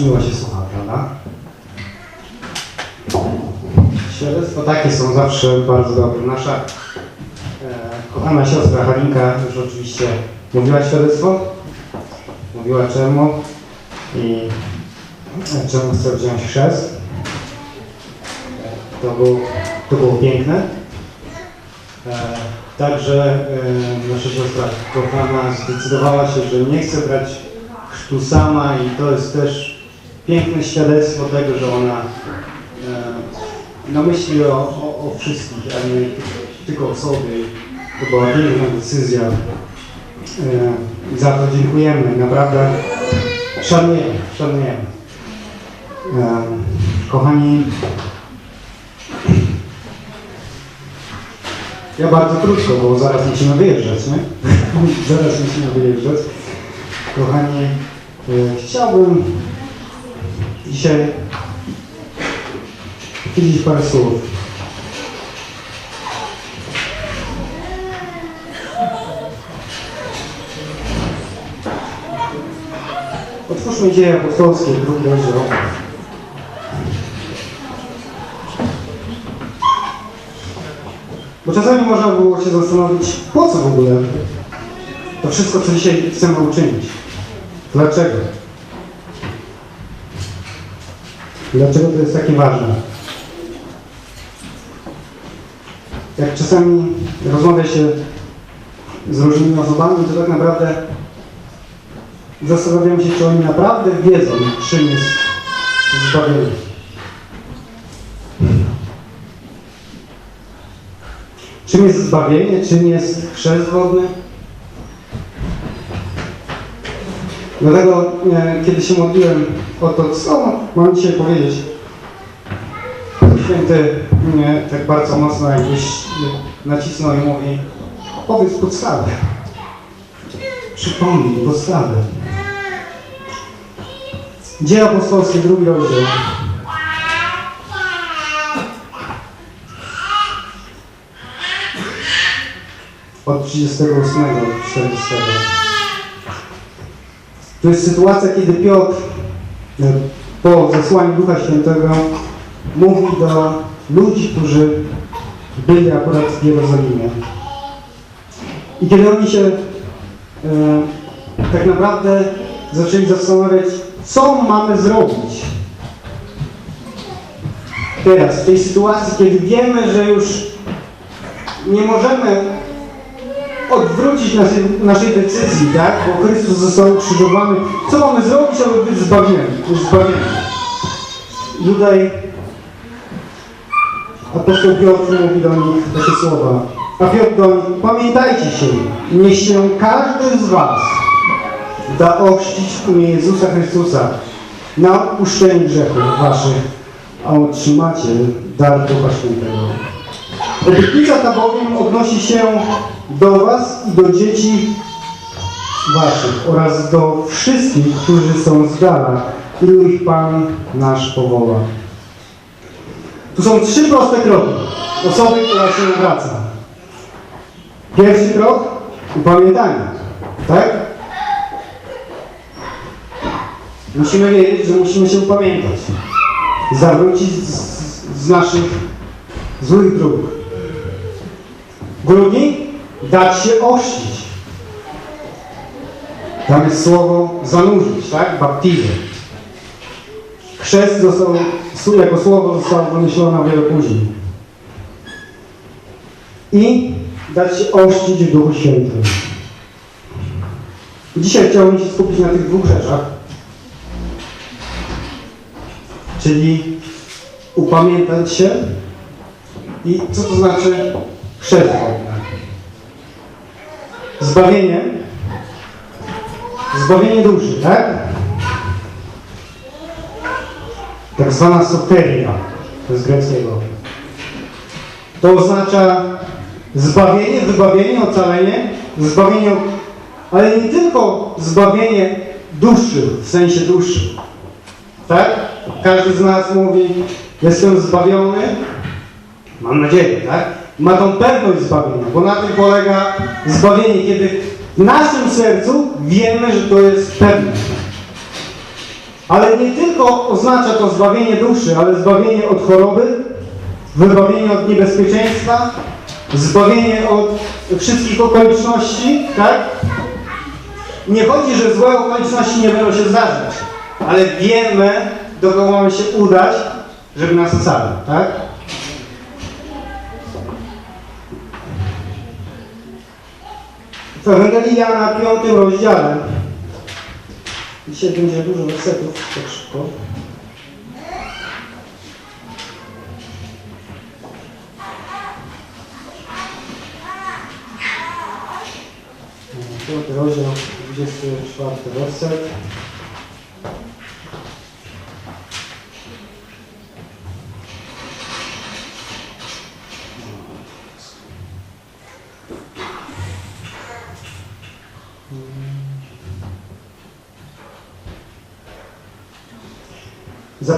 miło się słucha, prawda? Świadectwa takie są zawsze bardzo dobre. Nasza e, kochana siostra Halinka już oczywiście mówiła świadectwo, mówiła czemu i e, czemu chce wziąć chrzest. To, był, to było piękne. E, Także e, nasza siostra kochana zdecydowała się, że nie chce brać chrztu sama i to jest też piękne świadectwo tego, że ona e, no myśli o, o, o wszystkich, a nie tylko o sobie. To była piękna decyzja. E, za to dziękujemy. Naprawdę szanujemy, szanujemy. E, kochani, ja bardzo krótko, bo zaraz musimy wyjeżdżać, nie? zaraz musimy wyjeżdżać. Kochani, e, chciałbym dzisiaj powiedzieć parę słów. Otwórzmy dzieje apostolskie, drugi rozdział. Bo czasami można było się zastanowić, po co w ogóle to wszystko, co dzisiaj chcemy uczynić. Dlaczego? Dlaczego to jest takie ważne? Jak czasami rozmawia się z różnymi osobami, to tak naprawdę zastanawiam się, czy oni naprawdę wiedzą, czym jest zbawienie. Czym jest zbawienie? Czym jest chrzest wodny? Dlatego, e, kiedy się modliłem o to, co mam dzisiaj powiedzieć, święty mnie tak bardzo mocno jakbyś nacisnął i mówi, powiedz podstawę. Przypomnij podstawę. Dzieje apostolskie, drugi rozdział. Od 38 do 40. To jest sytuacja, kiedy Piotr e, po zesłaniu Ducha Świętego mówi do ludzi, którzy byli akurat w Jerozolimie. I kiedy oni się e, tak naprawdę zaczęli zastanawiać, co mamy zrobić teraz, w tej sytuacji, kiedy wiemy, że już nie możemy odwrócić naszej, naszej decyzji, tak? Bo Chrystus został ukrzyżowany. Co mamy zrobić, aby być zbawieni? zbawieni? Tutaj apostoł Piotr mówi do nich takie słowa. A Piotr do nich, pamiętajcie się, niech się każdy z was da ochrzcić w imię Jezusa Chrystusa na odpuszczenie grzechów waszych, a otrzymacie dar Ducha Świętego. Obietnica ta bowiem odnosi się do was i do dzieci waszych oraz do wszystkich, którzy są z dala, których Pan nasz powoła. Tu są trzy proste kroki osoby, która się nawraca. Pierwszy krok upamiętanie, tak? Musimy wiedzieć, że musimy się upamiętać. Zawrócić z, z naszych złych dróg. Drugi, dać się ochrzcić. Tam jest słowo zanurzyć, tak? Baptizm. Chrzest został, jako słowo zostało wymyślone wiele później. I dać się ochrzcić w Duchu Świętym. Dzisiaj chciałbym się skupić na tych dwóch rzeczach. Czyli upamiętać się i co to znaczy chrzest? Zbawienie. Zbawienie duszy, tak? Tak zwana soteria, to jest greckiego. To oznacza zbawienie, wybawienie, ocalenie, zbawienie, ale nie tylko zbawienie duszy, w sensie duszy. Tak? Każdy z nas mówi, jestem zbawiony, mam nadzieję, tak? Ma tą pewność zbawienia, bo na tym polega zbawienie, kiedy w naszym sercu wiemy, że to jest pewne. Ale nie tylko oznacza to zbawienie duszy, ale zbawienie od choroby, wybawienie od niebezpieczeństwa, zbawienie od wszystkich okoliczności, tak? Nie chodzi, że złe okoliczności nie będą się zdarzać, ale wiemy, do kogo mamy się udać, żeby nas ocalił, tak? Ewangelii Jana, 5 rozdziale, dzisiaj będzie dużo wersetów, tak szybko. Piąty rozdział, 24 werset.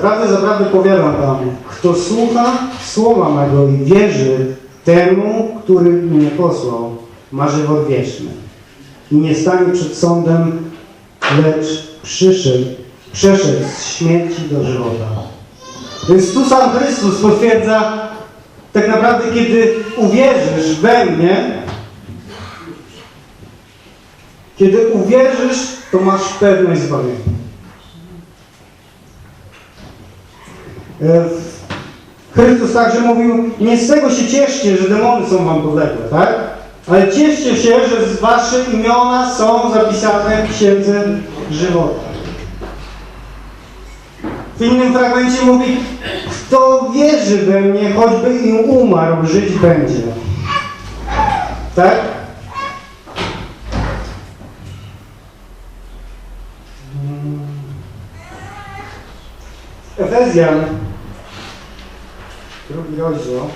Zaprawdę, zaprawdę powiadam wam, kto słucha słowa mego i wierzy temu, który mnie posłał, ma żywot wieczny i nie stanie przed sądem, lecz przyszedł, przeszedł z śmierci do żywota. Więc tu sam Chrystus potwierdza, tak naprawdę, kiedy uwierzysz we mnie, kiedy uwierzysz, to masz pewność zbawienia. Chrystus także mówił, nie z tego się cieszcie, że demony są wam podległe, tak? Ale cieszcie się, że wasze imiona są zapisane w Księdze Żywota. W innym fragmencie mówi, kto wierzy we mnie, choćby i umarł, żyć będzie. Tak? Efezjan, drugi rozdział.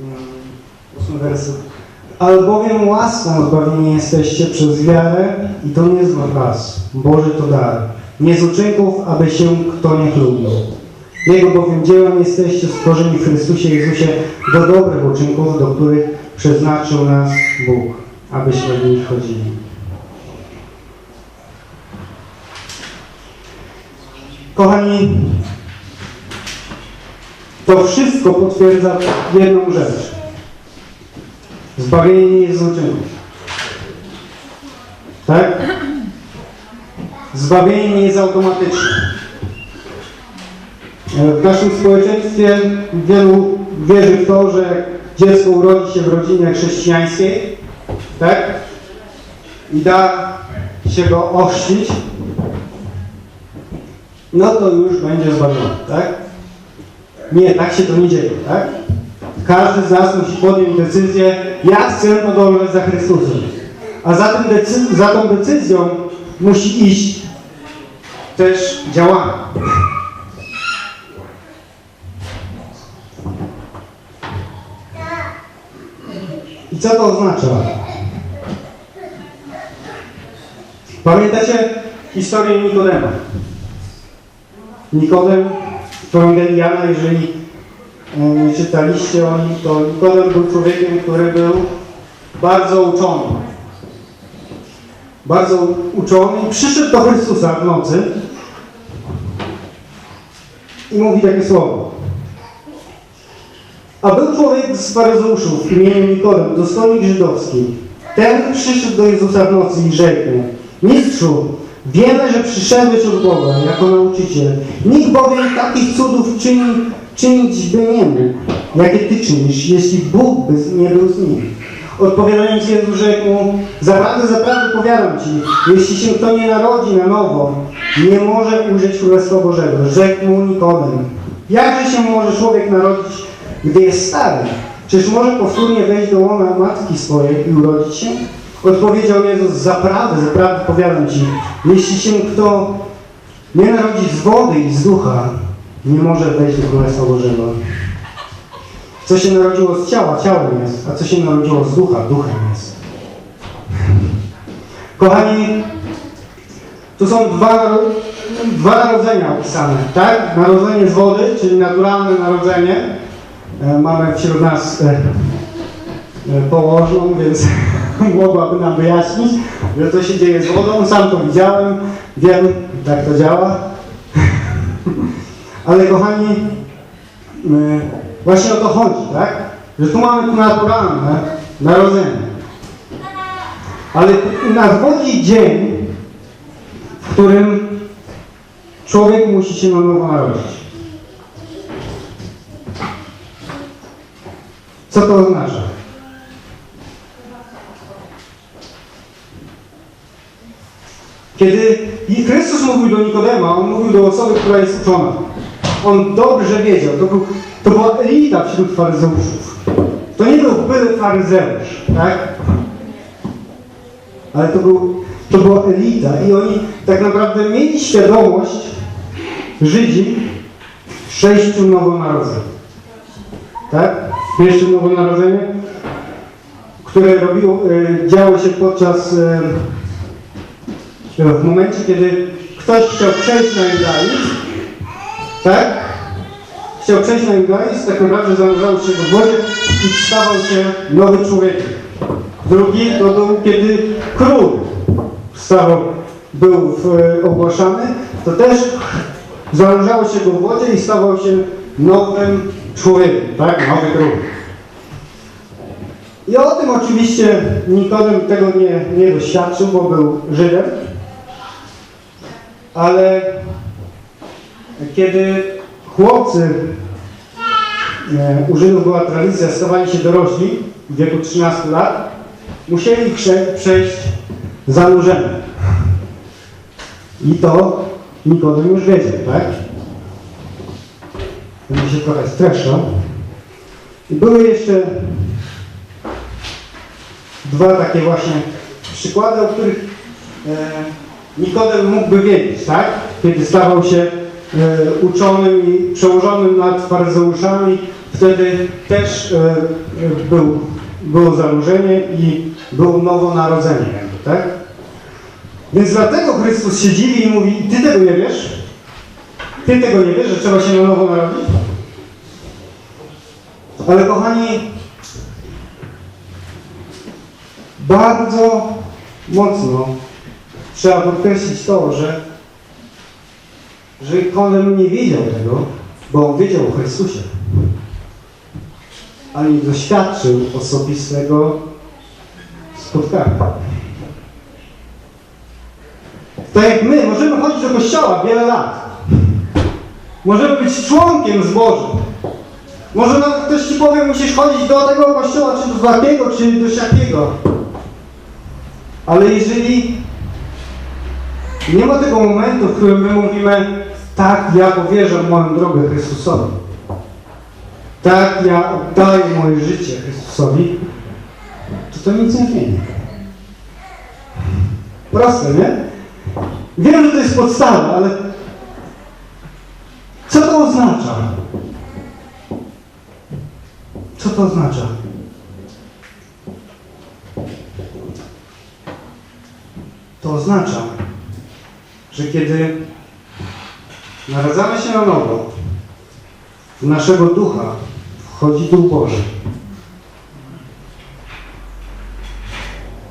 Mm. Albowiem łaską zbawieni jesteście przez wiarę i to nie z was, Boży to dar, nie z uczynków, aby się kto nie chlubił. Jego bowiem dziełem jesteście stworzeni w Chrystusie Jezusie do dobrych uczynków, do których przeznaczył nas Bóg, abyśmy w nich chodzili. Kochani, to wszystko potwierdza jedną rzecz. Zbawienie nie jest z uczynków. Tak? Zbawienie nie jest automatyczne. W naszym społeczeństwie wielu wierzy w to, że dziecko urodzi się w rodzinie chrześcijańskiej, tak? I da się go ochrzcić, no to już będzie zbawiony, tak? Nie, tak się to nie dzieje, tak? Każdy z nas musi podjąć decyzję, ja chcę podążać za Chrystusem. A za, tym decy- za tą decyzją musi iść też działanie. Co to oznacza? Pamiętacie historię Nikodema? Nikodem w Ewangelii Jana, jeżeli nie czytaliście o nim, to Nikodem był człowiekiem, który był bardzo uczony. Bardzo uczony i przyszedł do Chrystusa w nocy i mówi takie słowo. A był człowiek z faryzeuszów imieniem Nikodem, dostojnik żydowski. Ten przyszedł do Jezusa w nocy i rzekł Mistrzu, wiemy, że przyszedłeś od Boga jako nauczyciel. Nikt bowiem takich cudów czyni, czynić by nie mógł, jakie Ty czynisz, jeśli Bóg by nie był z nim. Odpowiadając Jezus rzekł zaprawdę, zaprawdę powiadam Ci, jeśli się kto nie narodzi na nowo, nie może ujrzeć Królestwa Bożego. Rzekł mu Nikodem, jakże się może człowiek narodzić, gdy jest stary? Czyż może powtórnie wejść do łona matki swojej i urodzić się? Odpowiedział Jezus, zaprawdę, zaprawdę powiadam Ci, jeśli się kto nie narodzi z wody i z ducha, nie może wejść do Królestwa Bożego. Co się narodziło z ciała, ciałem jest, a co się narodziło z ducha, duchem jest. Kochani, tu są dwa, dwa narodzenia opisane, tak? Narodzenie z wody, czyli naturalne narodzenie. E, Mamy wśród nas e, e, położną, więc mogłaby nam wyjaśnić, że to się dzieje z wodą. Sam to widziałem, wiem, jak to działa. Ale kochani, właśnie o to chodzi, tak? Że tu mamy tu naturalne narodzenie. Ale nadchodzi dzień, w którym człowiek musi się na nowo narodzić. Co to oznacza? Kiedy Chrystus mówił do Nikodema, on mówił do osoby, która jest uczona. On dobrze wiedział, to, był, to była elita wśród faryzeuszów. To nie był byle faryzeusz, tak? Ale to, był, to była elita i oni tak naprawdę mieli świadomość, Żydzi, sześciu nowonarodzeń. Tak? Pierwsze nowonarodzenie, które robiło, e, działo się podczas, e, w momencie, kiedy ktoś chciał przejść na judaizm, tak? Chciał przejść na judaizm, tak naprawdę zanurzało się w wodzie i stawał się nowy człowiek. Drugi to był, kiedy król stawał, był e, ogłaszany, to też zanurzało się go w wodzie i stawał się nowym człowiekiem, tak? Nowy król. I o tym oczywiście Nikodem tego nie, nie doświadczył, bo był Żydem. Ale kiedy chłopcy, e, u Żydów była tradycja, stawali się dorośli w wieku 13 lat, musieli prze, przejść zanurzenie. I to Nikodem już wiedział, tak? Się trochę streszczał. I były jeszcze dwa takie właśnie przykłady, o których e, Nikodem mógłby wiedzieć, tak? Kiedy stawał się e, uczonym i przełożonym nad faryzeuszami, wtedy też e, e, był, było zanurzenie i było nowonarodzenie, jakby, tak? Więc dlatego Chrystus się dziwi i mówi, ty tego nie wiesz? Ty tego nie wiesz, że trzeba się na nowo narodzić? Ale kochani, bardzo mocno trzeba podkreślić to, że, że Kolem nie wiedział tego, bo on wiedział o Chrystusie, ale nie doświadczył osobistego spotkania. Tak jak my możemy chodzić do kościoła wiele lat. Możemy być członkiem zbożym. Może nawet ktoś ci powie, musisz chodzić do tego kościoła, czy do takiego, czy do siakiego. Ale jeżeli nie ma tego momentu, w którym my mówimy, tak, ja powierzam moją drogę Chrystusowi. Tak, ja oddaję moje życie Chrystusowi, to to nic nie zmieni. Proste, nie? Wiem, że to jest podstawa, ale co to oznacza? Co to oznacza? To oznacza, że kiedy naradzamy się na nowo, w naszego ducha wchodzi Duch Boży.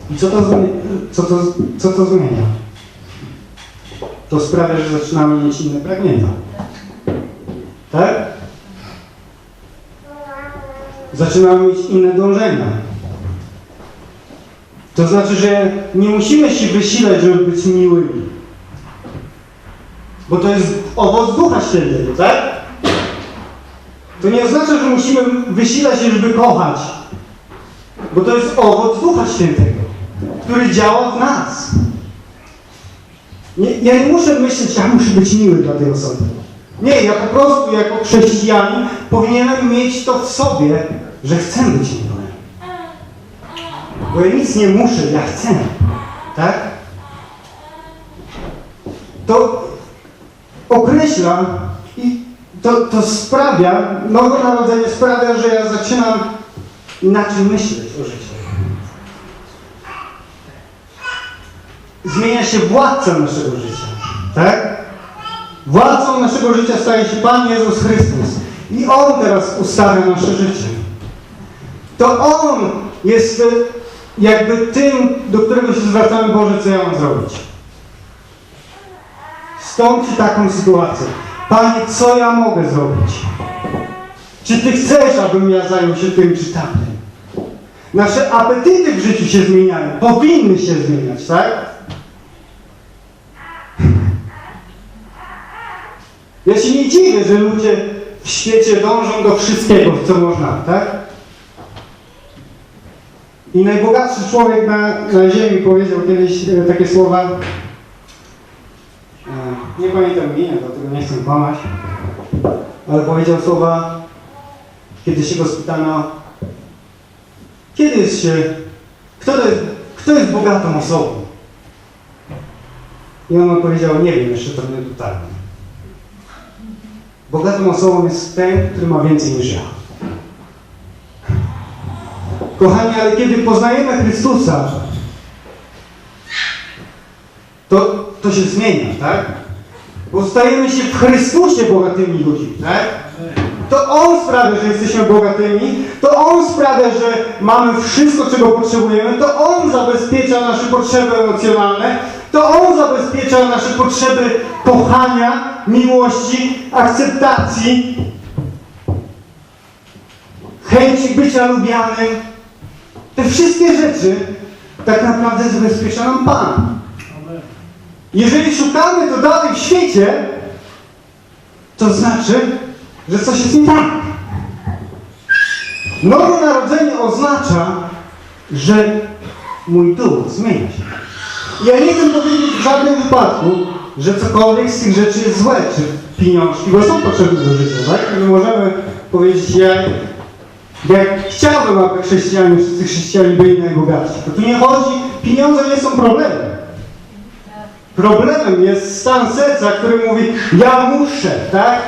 I co to, co to, co to zmienia? To sprawia, że zaczynamy mieć inne pragnienia. Tak? Zaczynamy mieć inne dążenia. To znaczy, że nie musimy się wysilać, żeby być miłymi. Bo to jest owoc Ducha Świętego, tak? To nie oznacza, że musimy wysilać się, żeby kochać. Bo to jest owoc Ducha Świętego, który działa w nas. Nie, ja nie muszę myśleć, ja muszę być miły dla tej osoby. Nie, ja po prostu jako chrześcijanin powinienem mieć to w sobie, że chcę być miły. Bo ja nic nie muszę, ja chcę. Tak? To określa i to, to sprawia, nowe narodzenie sprawia, że ja zaczynam inaczej myśleć o życiu. Zmienia się władca naszego życia. Tak? Władcą naszego życia staje się Pan Jezus Chrystus. I On teraz ustawia nasze życie. To On jest e, jakby tym, do którego się zwracamy, Boże, co ja mam zrobić. Stąd ci taką sytuację. Panie, co ja mogę zrobić? Czy Ty chcesz, abym ja zajął się tym czy tamtym? Nasze apetyty w życiu się zmieniają. Powinny się zmieniać, tak? Ja się nie dziwię, że ludzie w świecie dążą do wszystkiego, co można, tak? I najbogatszy człowiek na, na ziemi powiedział kiedyś e, takie słowa, e, nie pamiętam imienia, dlatego nie chcę kłamać, ale powiedział słowa, kiedy się go spytano, kiedy jest się, kto, to jest, kto jest bogatą osobą? I on odpowiedział, nie wiem, jeszcze to nie dotarłem. Bogatą osobą jest ten, który ma więcej niż ja. Kochani, ale kiedy poznajemy Chrystusa, to, to się zmienia, tak? Bo stajemy się w Chrystusie bogatymi ludźmi, tak? To On sprawia, że jesteśmy bogatymi, to On sprawia, że mamy wszystko, czego potrzebujemy, to On zabezpiecza nasze potrzeby emocjonalne, to On zabezpiecza nasze potrzeby kochania, miłości, akceptacji, chęci bycia lubianym. Te wszystkie rzeczy tak naprawdę zabezpiecza nam Pan. Jeżeli szukamy to dalej w świecie, to znaczy, że coś jest nie tak. Nowe narodzenie oznacza, że mój duch zmienia się. Ja nie chcę powiedzieć w żadnym wypadku, że cokolwiek z tych rzeczy jest złe, czy pieniążki, bo są potrzebne do życia, tak? My możemy powiedzieć, ja, jak chciałbym, aby chrześcijanie, wszyscy chrześcijanie byli najbogatsi. To tu nie chodzi, pieniądze nie są problemem. Problemem jest stan serca, który mówi, ja muszę, tak?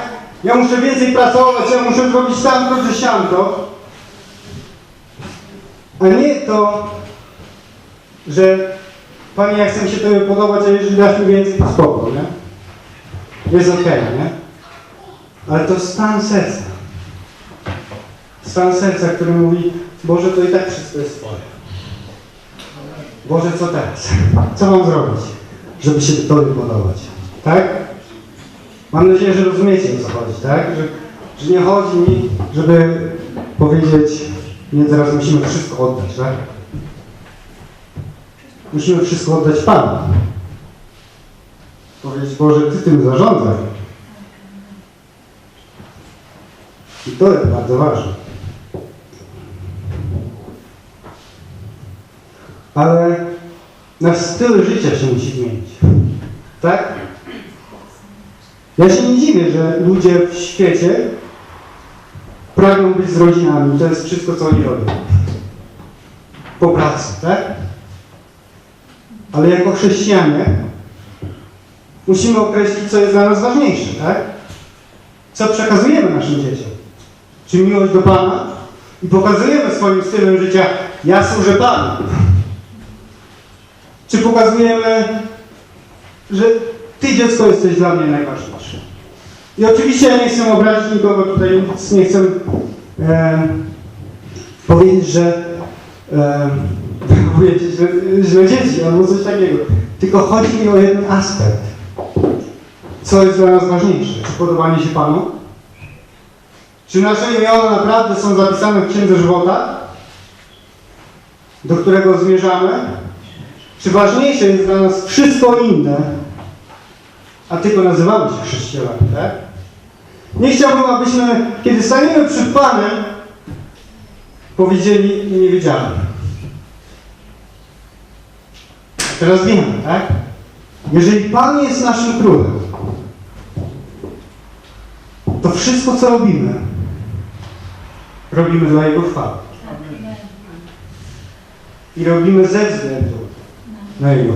Ja muszę więcej pracować, ja muszę zrobić tamto czy siamto. A nie to, że Panie, ja chcę się Tobie podobać, a jeżeli dasz mi więcej, to spoko, nie? Jest okej, nie? Ale to stan serca. Stan serca, który mówi, Boże, to i tak wszystko jest Twoje. Boże, co teraz? Co mam zrobić, żeby się Tobie podobać? Tak? Mam nadzieję, że rozumiecie o co chodzi, tak? Że, że nie chodzi mi, żeby powiedzieć, nie, teraz musimy wszystko oddać, tak? Musimy wszystko oddać Panu. Powiedzieć, Boże, Ty tym zarządzaj. I to jest bardzo ważne. Ale nasz styl życia się musi zmienić. Tak? Ja się nie dziwię, że ludzie w świecie pragną być z rodzinami. To jest wszystko, co oni robią. Po pracy, tak? Ale jako chrześcijanie musimy określić, co jest dla nas ważniejsze, tak? Co przekazujemy naszym dzieciom? Czy miłość do Pana? I pokazujemy swoim stylem życia, ja służę Panu. Czy pokazujemy, że Ty dziecko jesteś dla mnie najważniejsze? I oczywiście ja nie chcę obrazić nikogo tutaj, nic nie chcę e, powiedzieć, że e, powiedzieć, źle dzieci albo coś takiego. Tylko chodzi mi o jeden aspekt. Co jest dla nas ważniejsze? Czy podobanie się Panu? Czy nasze imiona naprawdę są zapisane w Księdze Żywota, do którego zmierzamy? Czy ważniejsze jest dla nas wszystko inne, a tylko nazywamy się chrześcijanami, tak? Nie chciałbym, abyśmy, kiedy staniemy przed Panem, powiedzieli nie wiedziałem. Teraz wiemy, tak? Jeżeli Pan jest naszym królem, to wszystko, co robimy, robimy dla Jego chwały. I robimy ze względu Jego.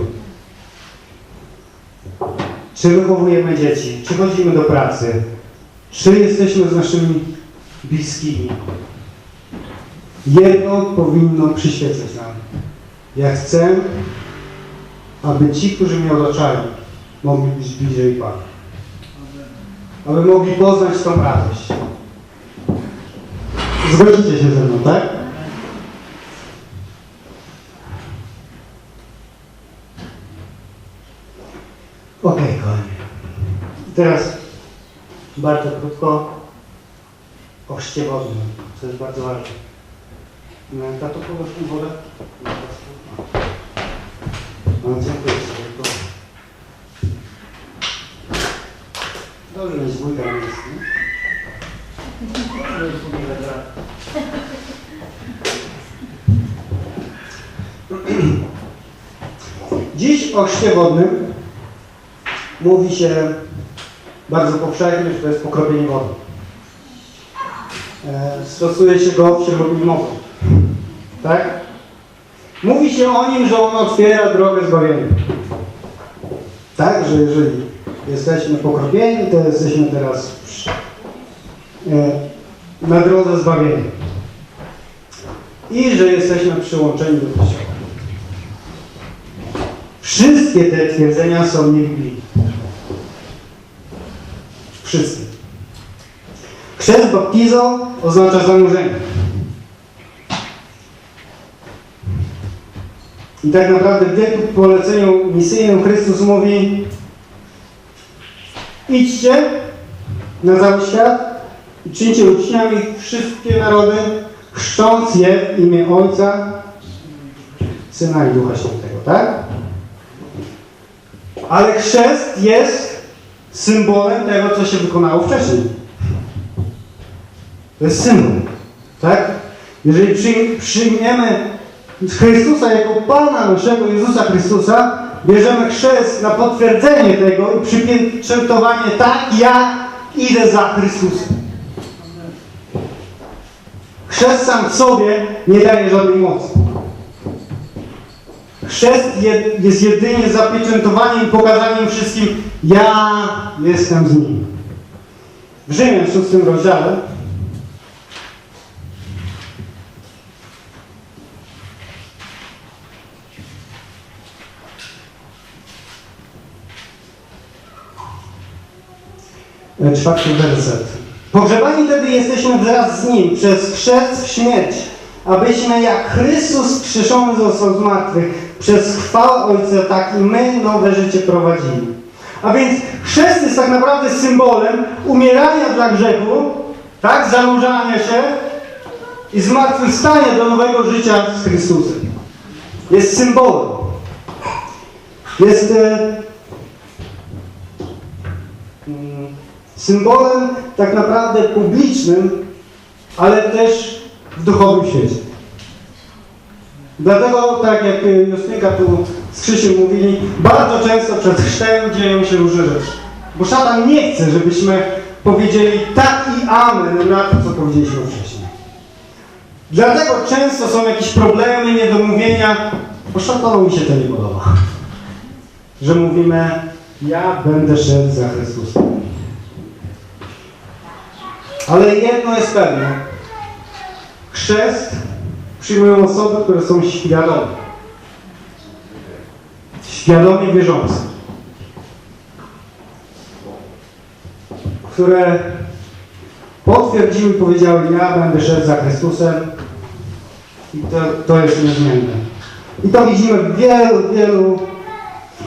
Czy wychowujemy dzieci, czy chodzimy do pracy, czy jesteśmy z naszymi bliskimi. Jedno powinno przyświecać nam. Ja chcę, aby ci, którzy mnie otaczali, mogli być bliżej Pana. aby mogli poznać tą radość. Zgodzicie się ze mną, tak? Okej, kochani. Teraz bardzo krótko o chrzcie wodnym, co jest bardzo ważne. Tato, położ mi wodę. No, dziękuję sobie. Dobrze mieć wujka na miejscu. nie? Że sobie zagra. Dziś o chrzcie wodnym mówi się bardzo powszechnie, że to jest pokropienie wody. E, Stosuje się go w śródmowym. Tak? Mówi się o nim, że on otwiera drogę zbawienia. Tak, że jeżeli jesteśmy pokropieni, to jesteśmy teraz e, na drodze zbawienia. I że jesteśmy przyłączeni do Kościoła. Wszystkie te twierdzenia są niebiblijne. Wszystkie. Chrzest baptizo oznacza zanurzenie. I tak naprawdę w wielkim poleceniu misyjnym Chrystus mówi idźcie na cały świat i czyńcie uczniami wszystkie narody, chrzcząc je w imię Ojca, Syna i Ducha Świętego, tak? Ale chrzest jest symbolem tego, co się wykonało wcześniej. To jest symbol, tak? Jeżeli przyjm- przyjmiemy Chrystusa jako Pana naszego Jezusa Chrystusa, bierzemy chrzest na potwierdzenie tego i przypieczętowanie tak, ja idę za Chrystusem. Chrzest sam w sobie nie daje żadnej mocy. Chrzest je, jest jedynie zapieczętowaniem i pokazaniem wszystkim, ja jestem z nim. W Rzymian w szóstym rozdziale E, czwarty werset. Pogrzebani wtedy jesteśmy wraz z Nim przez chrzest w śmierć, abyśmy jak Chrystus wskrzeszony został z martwych, przez chwałę Ojca, tak i my nowe życie prowadzili. A więc chrzest jest tak naprawdę symbolem umierania dla grzechu, tak, zanurzania się i zmartwychwstania do nowego życia z Chrystusem. Jest symbolem. Jest e, mm, symbolem tak naprawdę publicznym, ale też w duchowym świecie. Dlatego, tak jak y, Justynka tu z Krzysiem mówili, bardzo często przed chrztem dzieją się różne rzeczy. Bo szatan nie chce, żebyśmy powiedzieli tak i amen na to, co powiedzieliśmy wcześniej. Dlatego często są jakieś problemy, niedomówienia, bo szatanowi się to nie podoba. Że mówimy, ja będę szedł za Chrystusem. Ale jedno jest pewne. Chrzest przyjmują osoby, które są świadome. Świadomie wierzące. Które potwierdziły i powiedziały, ja będę szedł za Chrystusem i to, to jest niezmienne. I to widzimy w wielu, wielu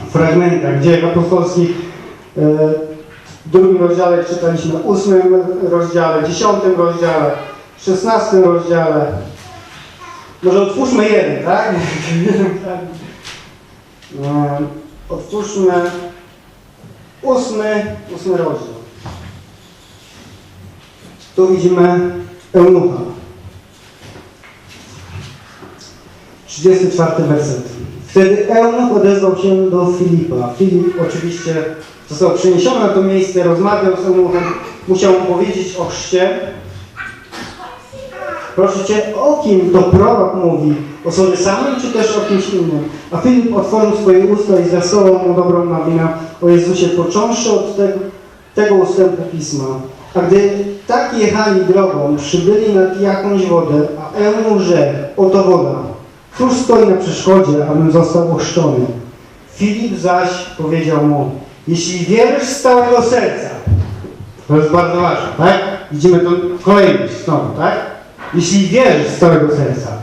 fragmentach, gdzie apostolskich e, w drugim rozdziale czytaliśmy, ósmym rozdziale, dziesiątym rozdziale, szesnastym rozdziale. Może otwórzmy jeden, tak? E, Otwórzmy ósmy, ósmy rozdział. Tu widzimy Eunucha. 34 werset. Wtedy Eunuch odezwał się do Filipa. Filip oczywiście został przeniesiony na to miejsce, rozmawiał z Eunuchem, musiał mu powiedzieć o chrzcie. Proszę Cię, o kim to prorok mówi? O sobie samym, czy też o kimś innym? A Filip otworzył swoje usta i zwiastował mu dobrą nowinę o Jezusie, począwszy od tego, tego ustępu Pisma. A gdy tak jechali drogą, przybyli nad jakąś wodę, a Eunuch rzekł, oto woda. Któż stoi na przeszkodzie, abym został ochrzczony? Filip zaś powiedział mu, jeśli wierzysz z całego serca, To jest bardzo ważne, tak? Widzimy tą kolejność znowu, tak? Jeśli wierzysz z całego serca,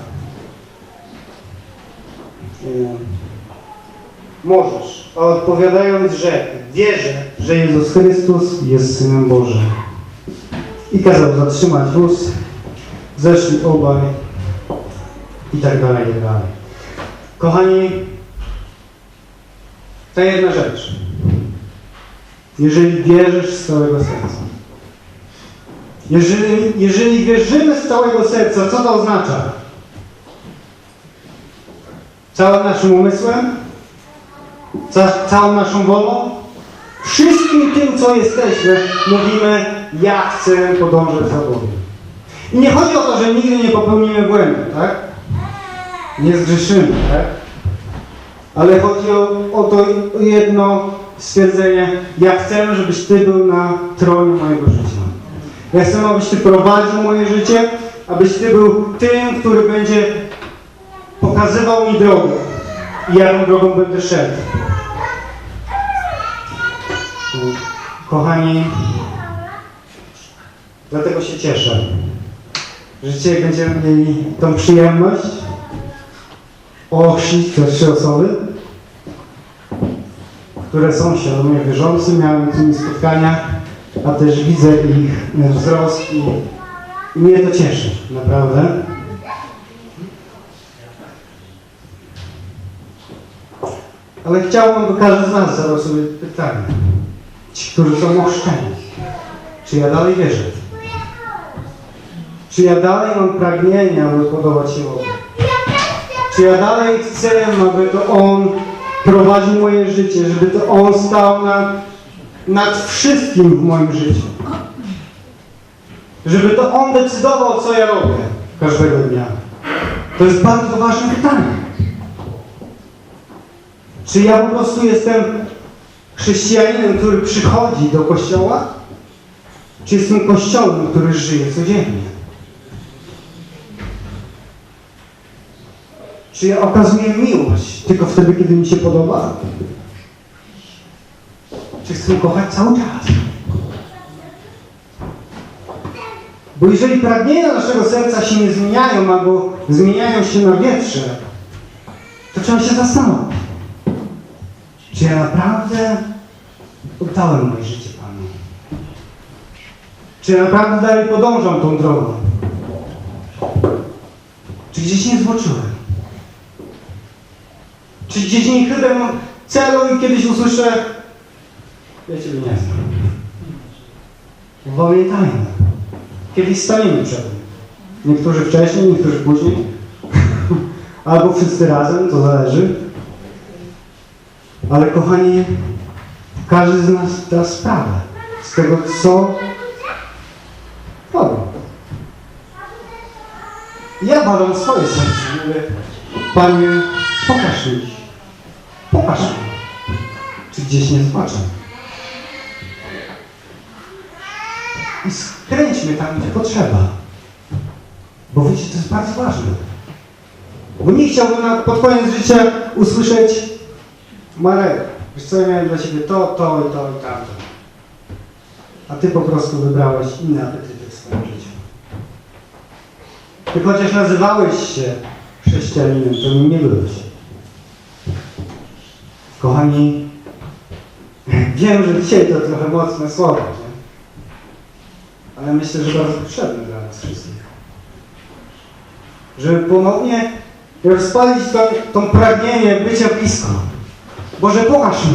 możesz, a odpowiadając, że wierzę, że Jezus Chrystus jest Synem Bożym. I kazał zatrzymać wóz, zeszli obaj i tak dalej, i tak dalej. Kochani, to jedna rzecz. Jeżeli wierzysz z całego serca. Jeżeli, jeżeli wierzymy z całego serca, co to oznacza? Całym naszym umysłem? Ca całą naszą wolą? Wszystkim tym, co jesteśmy, mówimy, ja chcę podążać za Bogiem. I nie chodzi o to, że nigdy nie popełnimy błędu, tak? Nie zgrzeszymy, tak? Ale chodzi o, o to jedno stwierdzenie, ja chcę, żebyś Ty był na tronie mojego życia. Ja chcę, abyś Ty prowadził moje życie, abyś Ty był tym, który będzie pokazywał mi drogę i jaką drogą będę szedł. Kochani, dlatego się cieszę, że dzisiaj będziemy mieli tą przyjemność ochrzcić te trzy osoby, które są świadomie wierzący, miałem z nimi spotkania, a też widzę ich wzrost i, mnie to cieszy, naprawdę. Ale chciałbym, by każdy z nas zadał sobie pytanie. Ci, którzy są ochrzczeni, czy ja dalej wierzę? Czy ja dalej mam pragnienie, aby podobać się Bogu? Czy ja dalej chcę, aby to On prowadził moje życie, żeby to On stał nad, nad wszystkim w moim życiu? Żeby to On decydował, co ja robię każdego dnia? To jest bardzo ważne pytanie. Czy ja po prostu jestem chrześcijaninem, który przychodzi do kościoła? Czy jestem kościołem, który żyje codziennie? Czy ja okazuję miłość tylko wtedy, kiedy mi się podoba? Chcę kochać cały czas? Bo jeżeli pragnienia naszego serca się nie zmieniają albo zmieniają się na wietrze, to trzeba się zastanowić. Czy ja naprawdę oddałem moje życie Panu? Czy ja naprawdę dalej podążam tą drogą? Czy gdzieś nie zboczyłem? Czy gdzieś nie chybę celu i kiedyś usłyszę Ja Ciebie nie znam. Pamiętajmy. Kiedyś staniemy przed nim. Niektórzy wcześniej, niektórzy później. Albo wszyscy razem, to zależy. Ale kochani, każdy z nas da sprawę z tego, co robi. Ja badam swoje serce mówię, Panie, pokaż mi. Pokaż mi. Czy gdzieś nie zobaczę. I skręćmy tam, gdzie potrzeba. Bo wiecie, to jest bardzo ważne. Bo nie chciałbym na, pod koniec życia usłyszeć Marek, wiesz co, ja miałem dla Ciebie to, to i to i tamto. A Ty po prostu wybrałeś inne apetyty w swoim życiu. Ty chociaż nazywałeś się chrześcijaninem, to nim nie byłeś. Kochani, wiem, że dzisiaj to trochę mocne słowo, ale myślę, że bardzo potrzebne dla nas wszystkich. Żeby ponownie rozpalić to, to pragnienie bycia blisko. Boże, pokaż mi.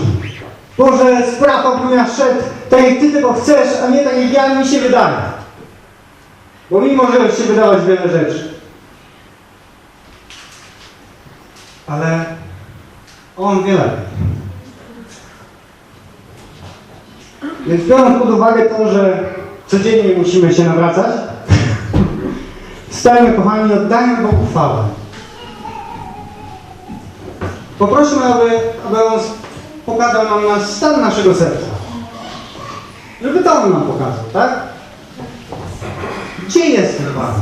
Boże, spraw, abym ja szedł tak jak Ty tego chcesz, a nie tak jak ja mi się wydaje. Bo mi może się wydawać wiele rzeczy. Ale On wie lepiej. Więc biorąc pod uwagę to, że codziennie musimy się nawracać, stajmy, kochani, oddajmy Bogu chwałę. Poprośmy, aby, aby On pokazał nam na stan naszego serca. Żeby to On nam pokazał, tak? Gdzie jest ten Pan?